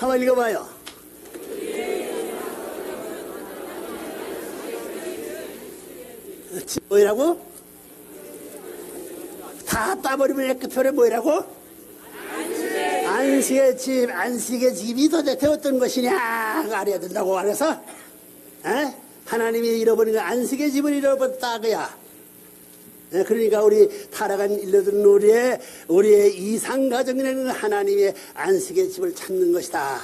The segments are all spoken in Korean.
한번 읽어봐요. 지- 뭐라고? 다 따버리면 끝표에 뭐라고? 안식의 집, 안식의 집이 도대체 어떤 것이냐 알아야 된다고 그래서 에? 하나님이 잃어버린 거 안식의 집을 잃어버렸다 그야. 예, 그러니까 우리 타락한 일러든 우리의 우리의 이상 가정에는 하나님의 안식의 집을 찾는 것이다.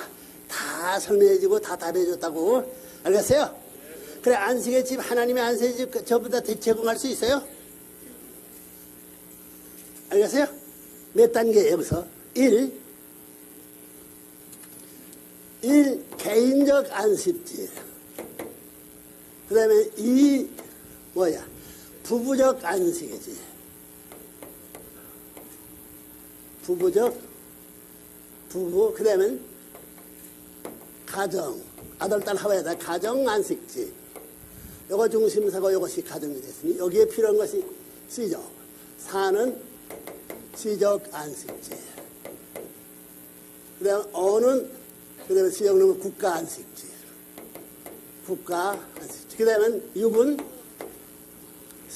다 설명해주고 다 답해줬다고 알겠어요? 그래 안식의 집 하나님의 안식의 집 전부 다 제공할 수 있어요? 알겠어요? 몇 단계 여기서 1. 1. 개인적 안식집 그 다음에 2. 뭐야 부부적 안식이지. 부부적 부부 그 다음에 가정 아들 딸 하와에다 가정 안식지. 요거 중심사고 요것이 가정이 됐으니 여기에 필요한 것이 시적. 사는 시적 안식지. 그 다음에 어는 그 다음에 시적 놈은 국가 안식지. 국가 안식지. 그 다음에 육은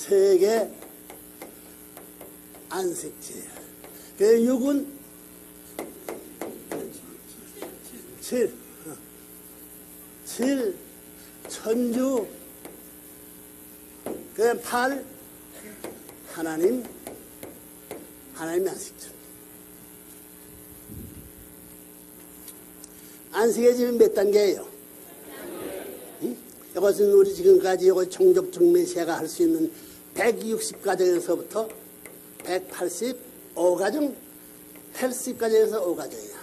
세계 안식지 그 육은 칠 어. 칠 천주 그다음 팔 하나님 하나님 안식주 안식의 집은 몇 단계예요? 응? 이것은 우리 지금까지 이거 종족 정매시아가 할 수 있는 160가정에서부터 185가정 80가정에서 5가정이야.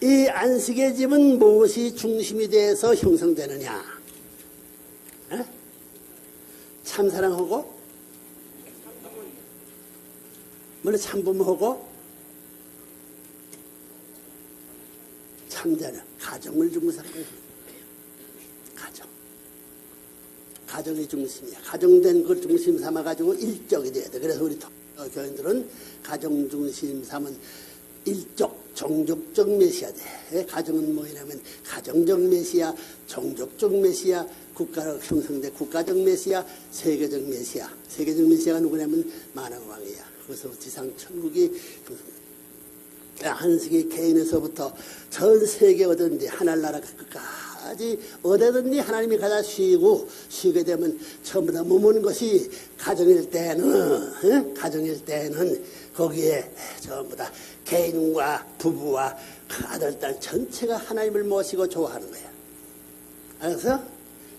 이 안식의 집은 무엇이 중심이 돼서 형성되느냐? 에? 참사랑하고, 물론 참부모하고, 참자는 가정을 중심하고, 가정. 가정이 중심이야. 가정된 걸 중심 삼아 가지고 일적이 돼야 돼. 그래서 우리 교인들은 가정 중심 삼은 일적, 종족적 메시아 돼. 가정은 뭐냐면 가정적 메시아, 종족적 메시아, 국가로 형성된 국가적 메시아, 세계적 메시아. 세계적 메시아가 누구냐면 만왕왕이야. 그래서 지상 천국이 한식이 개인에서부터 전 세계 어딘지 하늘나라 끝까지 어디든지 하나님이 가다 쉬고 쉬게 되면 다 머무는 것이 가정일 때는 응? 가정일 때는 거기에 전부 다 개인과 부부와 그 아들 딸 전체가 하나님을 모시고 좋아하는 거야. 알았어?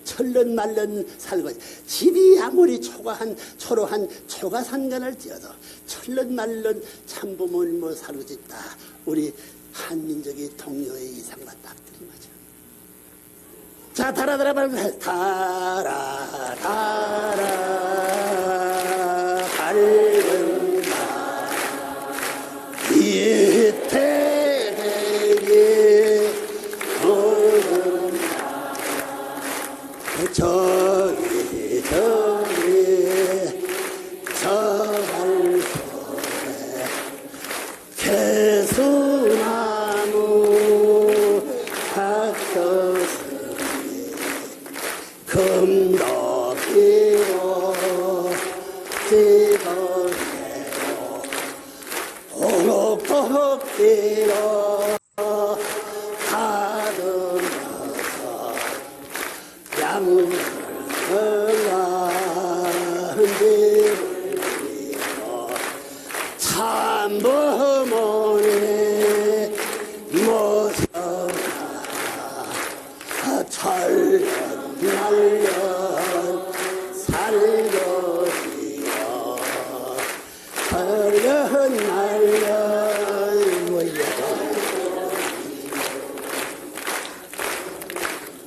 철른 말른 살고 집이 아무리 초가한 초로한 초가산간할지어도 철른 말른 참부모를 뭐 살고 있다. 우리 한민족이 동료의 이상과 딱 들이맞아. 자 달아달아 말고 달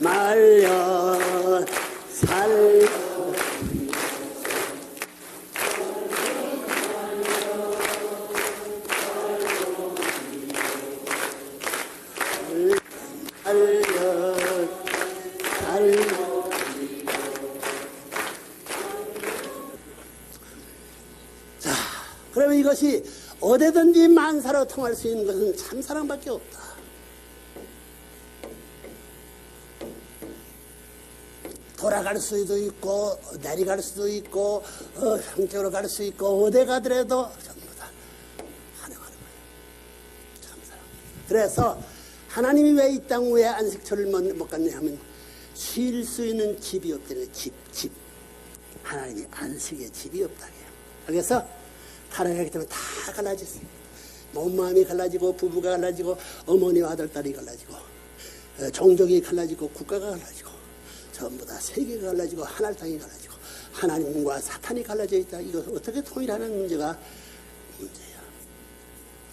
말년 살 살년 살년 자 그러면 이것이 어디든 어디든지 만사로 통할 수 있는 것은 참 사랑밖에 없다. 돌아갈 수도 있고 내려갈 수도 있고 어, 형쪽으로 갈 수 있고 어디 가더라도 전부 다 환영하는 거예요. 그래서 하나님이 왜 이 땅 위에 안식처를 못, 못 갔냐 하면 쉴 수 있는 집이 없다는 집, 집. 하나님이 안식의 집이 없다. 그래서 타락하기 때문에 다 갈라졌어요. 몸 마음이 갈라지고 부부가 갈라지고 어머니와 아들 딸이 갈라지고 어, 종족이 갈라지고 국가가 갈라지고 전부 다 세계가 갈라지고 하나님 땅이 갈라지고 하나님과 사탄이 갈라져 있다. 이거 어떻게 통일하는 문제가 문제야.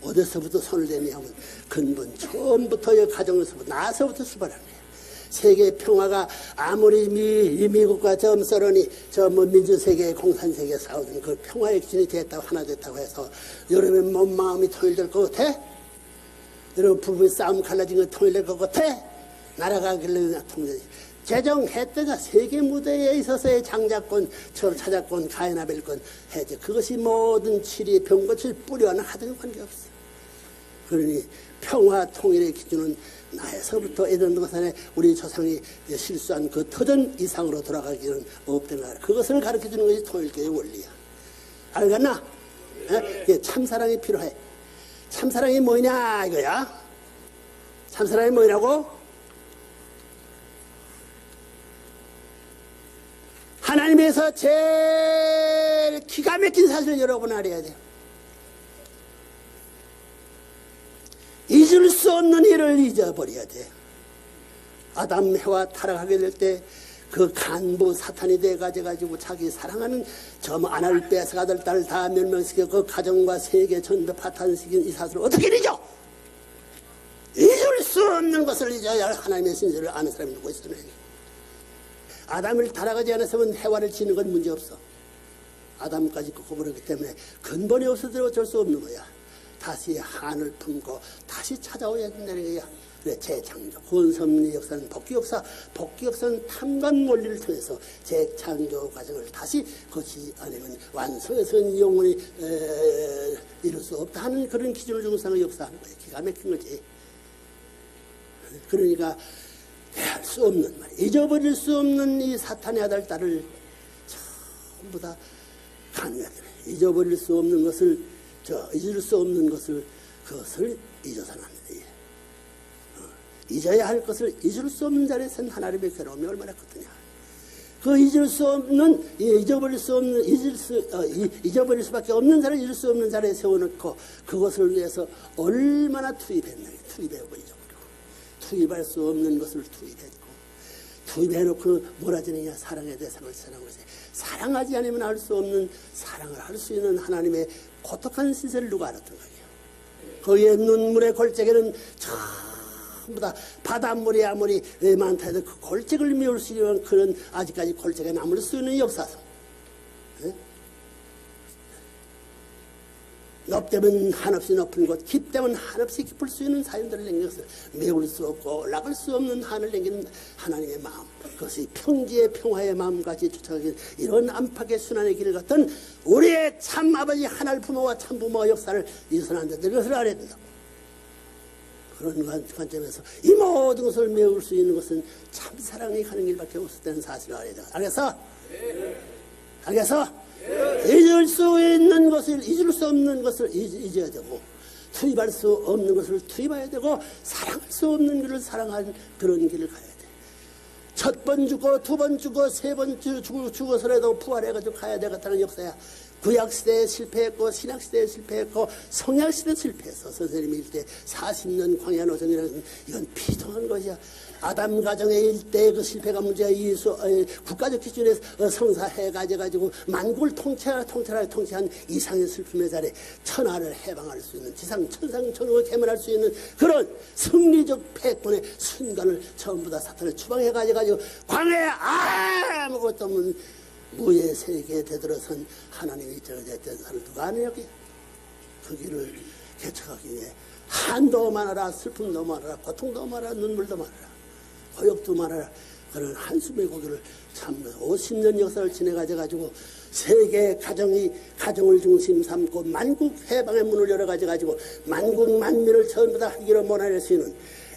어디서부터 손을 대냐 하면 근본 처음부터 이 가정에서부터 나서부터 수발하는 거야. 세계 평화가 아무리 미, 미국과 저 썰어니 저뭐 민주세계 공산세계 싸우던 그 평화의 기준이 됐다고 하나 됐다고 해서 여러분 몸 마음이 통일될 것 같아? 여러분 부부의 싸움 갈라진 거 통일될 것 같아? 나라가 길러 통일 제정했다가 세계 무대에 있어서의 장자권, 저 차자권, 가해나벨권 해제 그것이 모든 치리 병고칠 뿌리와는 하등 관계없어. 그러니 평화 통일의 기준은 나에서부터 에덴 동산에 우리 조상이 실수한 그 터전 이상으로 돌아가기는 없다는 거 그것을 가르쳐 주는 것이 통일교의 원리야. 알겠나? 예? 예, 참사랑이 필요해. 참사랑이 뭐냐 이거야. 참사랑이 뭐냐고? 하나님에서 제일 기가 막힌 사실을 여러분 알아야 돼요. 잊을 수 없는 일을 잊어버려야 돼. 아담 해와 타락하게 될 때 그 간부 사탄이 돼가지고 자기 사랑하는 저 아날 뺏어 아들 딸다 멸망시켜 그 가정과 세계 전부 파탄시킨 이 사실을 어떻게 잊어? 잊을 수 없는 것을 잊어야 하나님의 신세를 아는 사람이 누구 있으면 아담을 타락하지 않았으면 해와를 치는 건 문제없어. 아담까지 꺾어버렸기 때문에 근본이 없어도 어쩔 수 없는 거야. 다시 한을 품고 다시 찾아오야 된다는 거야. 그래, 재창조. 구원섭리 역사는 복귀 역사, 복귀 역사는 탐관 원리를 통해서 재창조 과정을 다시 거치지 않으면 완성해서는 영원히 에, 이룰 수 없다 하는 그런 기준을 중상의 역사하는 거야. 기가 막힌 거지. 그러니까 대할 수 없는 말, 잊어버릴 수 없는 이 사탄의 아들 딸을 전부 다 간과해. 잊어버릴 수 없는 것을 저 잊을 수 없는 것을 그것을 잊어서는 안 돼. 어, 잊어야 할 것을 잊을 수 없는 자리에서는 하나님의 괴로움이 얼마나 크더냐. 그 잊을 수 없는 잊어버릴 수 없는 잊을 수 어, 잊어버릴 수밖에 없는 자를 잊을 수 없는 자리에 세워놓고 그것을 위해서 얼마나 투입했나 투입해 버리죠. 투입할 수 없는 것을 투입했고 투입해놓고 뭐라지느냐 사랑의 대상을 것이 사랑하지 않으면 알 수 없는 사랑을 할수 있는 하나님의 고독한 신세를 누가 알았던 거예요. 그의 눈물의 골짜기는 전부 다 바닷물이 아무리 많다 해도 그 골짜기를 메울 수 있는 그런 아직까지 골짜기가 남을 수 있는 역사상 높되면 한없이 높은 곳, 깊되면 한없이 깊을 수 있는 사연들을 남겨서 메울 수 없고 올라갈 수 없는 한을 남기는 하나님의 마음. 그것이 평지의 평화의 마음까지 쫓아가긴 이런 안팎의 순환의 길을 걷던 우리의 참 아버지 하늘 부모와 참 부모의 역사를 안 된다. 이것을 알아야 된다. 그런 관- 관점에서 이 모든 것을 메울 수 있는 것은 참 사랑이 가는 길밖에 없었다는 사실을 알아야 된다. 알겠어? 알겠어? 잊을 수 있는 것을 잊을 수 없는 것을 잊, 잊어야 되고 투입할 수 없는 것을 투입해야 되고 사랑할 수 없는 것을 사랑하는 그런 길을 가야 돼. 첫 번 죽고 두 번 죽고 세번 죽어서라도 부활해가지고 가야 되겠다는 역사야. 구약 시대에 실패했고 신약 시대에 실패했고 성약 시대에 실패했어. 선생님이 일때 40년 광야 노정이라는 것은 이건 비통한 것이야. 아담 가정의 일대 그 실패가 문제야. 이수 어, 국가적 기준에서 어, 성사해 가지고 만국을 통치하라 통치하라 통치한 이상의 슬픔의 자리에 천하를 해방할 수 있는 지상 천상 천국을 개문할 수 있는 그런 승리적 패권의 순간을 전부 다 사탄을 추방해 가지고 광야에 아무것도 없는 무의 세계에 되들어선 하나님이 저졌던 사를 누가 아냐 여기 그 길을 개척하기 위해 한도 많아라 슬픔도 많아라 고통도 많아라 눈물도 많아라 고역도 많아라. 그런 한숨의 고기를 참 50년 역사를 지내가지고 세계 가정이 가정을 중심 삼고 만국 해방의 문을 열어가지고 만국 만민을 전부 다 하기로 몰아낼 수 있는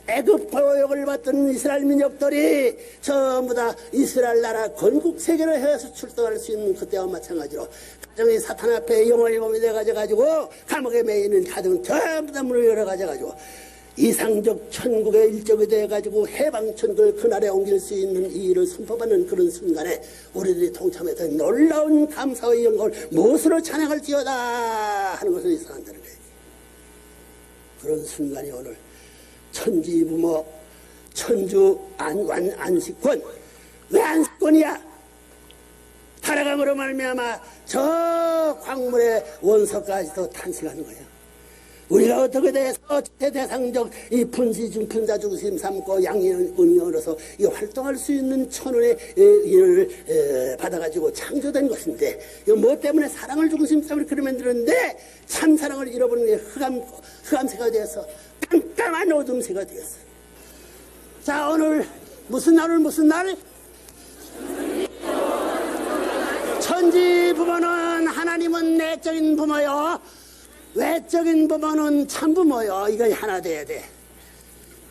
애굽 보역을 받던 이스라엘 민족들이 전부 다 이스라엘 나라 건국 세계를 해서 출동할 수 있는 그때와 마찬가지로 가정이 사탄 앞에 영원히 몸이 돼가지고 감옥에 매이는 가정 전부 다 문을 열어가지고 이상적 천국의 일적이 돼가지고 해방천국을 그날에 옮길 수 있는 이 일을 선포받는 그런 순간에 우리들이 동참해서 놀라운 감사의 영광을 무엇으로 찬양할지어다 하는 것을 이상한다는 거예요. 그런 순간이 오늘 천지부모 천주 안완 안식권 왜 안식권이야? 타락함으로 말미암아 저 광물의 원석까지도 탄생하는 거야. 우리가 어떻게 돼서 대대상적 이 분시 중 분자 중심 삼고 양인 운영으로서 이 활동할 수 있는 천원의 일을 받아가지고 창조된 것인데 이거 뭐 때문에 사랑을 중심 삼으로 그렇게 만들었는데 참 사랑을 잃어버린 게 흑암 흑암새가 되어서 깜깜한 어둠새가 되었어. 자 오늘 무슨 날 오늘 무슨 날? 천지 부모는 하나님은 내적인 부모요. 외적인 부모는 참 부모요. 이거 하나 돼야 돼.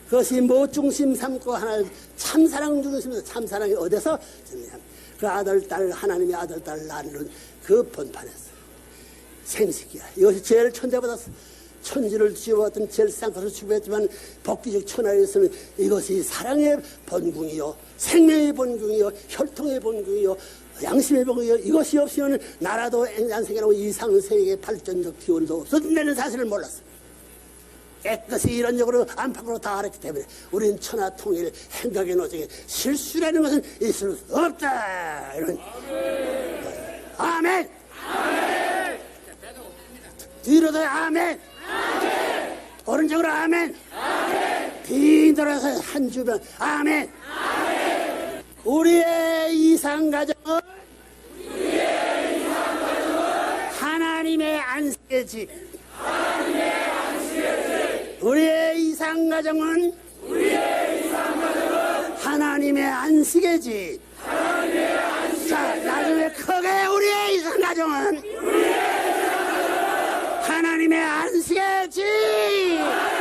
그것이 뭐 중심 삼고 하나 참사랑 중심에서 참사랑이 어디서 그 아들 딸 하나님의 아들 딸 낳는 그 본판에서 생식이야. 이것이 제일 천대보다 천지를 지어왔던 제일 싼 것을 지어했지만 복귀적 천하에서는 이것이 사랑의 본궁이요 생명의 본궁이요 혈통의 본궁이요 양심의 본궁이요 이것이 없으면 나라도 앵간세계라고 이상세계 발전적 기원도 없어진다는 사실을 몰랐어 깨끗이 이런적으로 안팎으로 다 알았기 때문에 우리는 천하 통일 행각의 노정에 실수라는 것은 있을 수 없다 이런 아멘 뒤로도 아멘. 오른쪽으로 아멘. 빙 돌아서 한 주변 아멘. 우리의 이상 가 정은 하나님의 안식의 집. 우리의 이상 가정은 하나님의 안식의 집. 자, 나중에 크게 우리의 이상 가정은 하나님의 안식의 집!